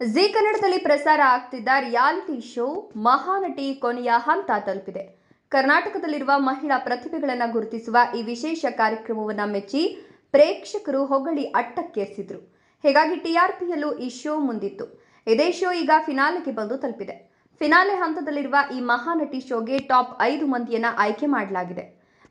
G ಕನ್ನಡದಲ್ಲಿ ಪ್ರಸಾರ ಆಗ್ತಿದ್ದ reality show Mahanati ಕೊನೆಯ ಹಂತ ತಲುಪಿದೆ. ಕರ್ನಾಟಕದಲ್ಲಿರುವ ಮಹಿಳಾ ಪ್ರತಿಭೆಗಳನ್ನು ಗುರುತಿಸುವ ಈ ವಿಶೇಷ ಕಾರ್ಯಕ್ರಮವನ್ನು ಮೆಚ್ಚಿ ಪ್ರೇಕ್ಷಕರು ಹೊಗಳಿ ಅಟ್ಟಕ್ಕೇರಿಸಿದ್ರು. ಹೀಗಾಗಿ ಟಿಆರ್ಪಿಯಲ್ಲೂ ಈ ಶೋ ಮುಂದಿತ್ತು. ಇದೇ ಶೋ ಈಗ ಫಿನಾಲೆಗೆ ಬಂದು ತಲುಪಿದೆ. ಫಿನಾಲೆ ಹಂತದಲ್ಲಿರುವ ಈ ಮಹಾನಟಿ ಶೋಗೆ ಟಾಪ್ ಐದು ಮಂದಿಯನ್ನ ಆಯ್ಕೆ ಮಾಡಲಾಗಿದೆ.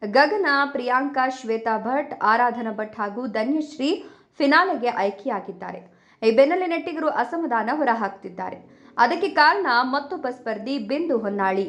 ಗಗನ, ಪ್ರಿಯಾಂಕಾ, ಶ್ವೇತಾ ಭಟ್, ಆರಾಧನಾ ಭಟ್ ಹಾಗೂ ಧನ್ಯಶ್ರೀ ಫಿನಾಲೆಗೆ ಆಯ್ಕೆಯಾಗಿದ್ದಾರೆ. ಈ ಬೆನ್ನಲ್ಲೇ ನೆಟ್ಟಿಗರು ಅಸಮಾಧಾನ ಹೊರಹಾಕ್ತಿದ್ದಾರೆ. ಅದಕ್ಕೆ ಕಾರಣ ಮತ್ತೊಬ್ಬ ಸ್ಪರ್ಧಿ ಬಿಂದು ಹೊನ್ನಾಳಿ.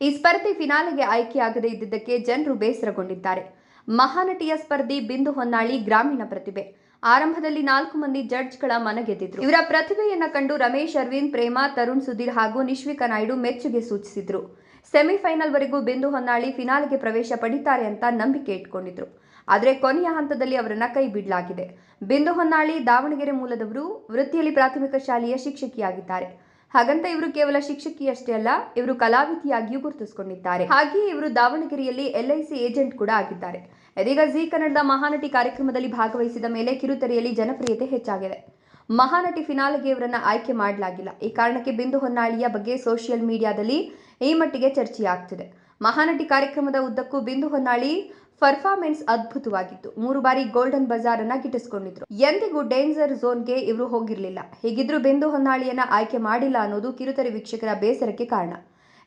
ಈ ಸ್ಪರ್ಧೆ ಫಿನಾಲೆಗೆ ಆಯ್ಕೆಯಾಗದೇ ಇದ್ದಿದ್ದಕ್ಕೆ ಜನರು ಬೇಸರಗೊಂಡಿದ್ದಾರೆ. ಮಹಾನಟಿಯ ಸ್ಪರ್ಧಿ ಬಿಂದು ಹೊನ್ನಾಳಿ ಗ್ರಾಮೀಣ ಪ್ರತಿಭೆ. ಆರಂಭದಲ್ಲಿ ನಾಲ್ಕು ಮಂದಿ ಜಡ್ಜ್ಗಳ ಮನಗೆದ್ದಿದ್ರು. ಇವರ ಪ್ರತಿಭೆಯನ್ನ ಕಂಡು ರಮೇಶ್, ಅರವಿಂದ್, ಪ್ರೇಮ, ತರುಣ್, ಸುಧೀರ್ ಹಾಗೂ ನಿಶ್ವಿಕಾ ನಾಯ್ಡು ಮೆಚ್ಚುಗೆ ಸೂಚಿಸಿದ್ರು. ಸೆಮಿಫೈನಲ್ ವರೆಗೂ ಬಿಂದು ಹೊನ್ನಾಳಿ ಫಿನಾಲ್ಗೆ ಪ್ರವೇಶ ಪಡಿತಾರೆ ಅಂತ ನಂಬಿಕೆ ಇಟ್ಕೊಂಡಿದ್ರು. ಆದರೆ ಕೊನೆಯ ಹಂತದಲ್ಲಿ ಅವರನ್ನ ಕೈ ಬಿಡಲಾಗಿದೆ. ಬಿಂದು ಹೊನ್ನಾಳಿ ದಾವಣಗೆರೆ ಮೂಲದವರು ವೃತ್ತಿಯಲ್ಲಿ ಪ್ರಾಥಮಿಕ ಶಾಲೆಯ ಶಿಕ್ಷಕಿಯಾಗಿದ್ದಾರೆ. ಹಾಗಂತ ಇವರು ಕೇವಲ ಶಿಕ್ಷಕಿಯಷ್ಟೇ ಅಲ್ಲ, ಇವರು ಕಲಾವಿದೆಯಾಗಿಯೂ ಗುರುತಿಸಿಕೊಂಡಿದ್ದಾರೆ. ಹಾಗೆಯೇ ಇವರು ದಾವಣಗೆರೆಯಲ್ಲಿ ಎಲ್ಐಸಿ ಏಜೆಂಟ್ ಕೂಡ ಆಗಿದ್ದಾರೆ. ಇದೀಗ ಜಿ ಕನ್ನಡದ ಮಹಾನಟಿ ಕಾರ್ಯಕ್ರಮದಲ್ಲಿ ಭಾಗವಹಿಸಿದ ಮೇಲೆ ಕಿರುತೆರೆಯಲ್ಲಿ ಜನಪ್ರಿಯತೆ ಹೆಚ್ಚಾಗಿದೆ. ಮಹಾನಟಿ ಫಿನಾಲೆಗೆ ಇವರನ್ನ ಆಯ್ಕೆ ಮಾಡಲಾಗಿಲ್ಲ. ಈ ಕಾರಣಕ್ಕೆ ಬಿಂದು ಹೊನ್ನಾಳಿಯ ಬಗ್ಗೆ ಸೋಷಿಯಲ್ ಮೀಡಿಯಾದಲ್ಲಿ ಈ ಮಟ್ಟಿಗೆ ಚರ್ಚೆಯಾಗ್ತಿದೆ. ಮಹಾನಟಿ ಕಾರ್ಯಕ್ರಮದ ಉದ್ದಕ್ಕೂ ಬಿಂದು ಹೊನ್ನಾಳಿ ಪರ್ಫಾರ್ಮೆನ್ಸ್ ಅದ್ಭುತವಾಗಿತ್ತು. ಮೂರು ಬಾರಿ ಗೋಲ್ಡನ್ ಬಜಾರ್ ಅನ್ನ ಗಿಟ್ಟಿಸಿಕೊಂಡಿದ್ರು. ಎಂದಿಗೂ ಡೇಂಜರ್ ಝೋನ್ಗೆ ಇವರು ಹೋಗಿರಲಿಲ್ಲ. ಹೀಗಿದ್ರೂ ಬಿಂದು ಹೊನ್ನಾಳಿಯನ್ನ ಆಯ್ಕೆ ಮಾಡಿಲ್ಲ ಅನ್ನೋದು ಕಿರುತೆರೆ ವೀಕ್ಷಕರ ಬೇಸರಕ್ಕೆ ಕಾರಣ.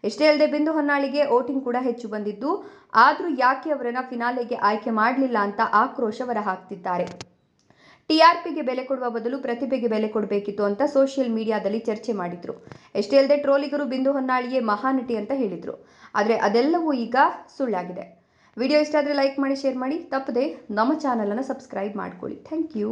ಎಷ್ಟೇ ಅಲ್ಲದೆ ಬಿಂದು ಹೊನ್ನಾಳಿಗೆ ವೋಟಿಂಗ್ ಕೂಡ ಹೆಚ್ಚು ಬಂದಿದ್ದು, ಆದ್ರೂ ಯಾಕೆ ಅವರನ್ನ ಫಿನಾಲೆಗೆ ಆಯ್ಕೆ ಮಾಡಲಿಲ್ಲ ಅಂತ ಆಕ್ರೋಶ ಹೊರಹಾಕ್ತಿದ್ದಾರೆ. ಟಿಆರ್ಪಿಗೆ ಬೆಲೆ ಕೊಡುವ ಬದಲು ಪ್ರತಿಭೆಗೆ ಬೆಲೆ ಕೊಡಬೇಕಿತ್ತು ಅಂತ ಸೋಷಿಯಲ್ ಮೀಡಿಯಾದಲ್ಲಿ ಚರ್ಚೆ ಮಾಡಿದ್ರು. ಎಷ್ಟೇ ಅಲ್ಲದೆ ಟ್ರೋಲಿಗರು ಬಿಂದು ಹೊನ್ನಾಳಿಯೇ ಮಹಾನಟಿ ಅಂತ ಹೇಳಿದ್ರು. ಆದರೆ ಅದೆಲ್ಲವೂ ಈಗ ಸುಳ್ಳಾಗಿದೆ. ವಿಡಿಯೋ ಇಷ್ಟ ಆದರೆ ಲೈಕ್ ಮಾಡಿ ಶೇರ್ ಮಾಡಿ. ತಪ್ಪದೆ ನಮ್ಮ ಚಾನಲನ್ನು ಸಬ್ಸ್ಕ್ರೈಬ್ ಮಾಡ್ಕೊಳ್ಳಿ. Thank you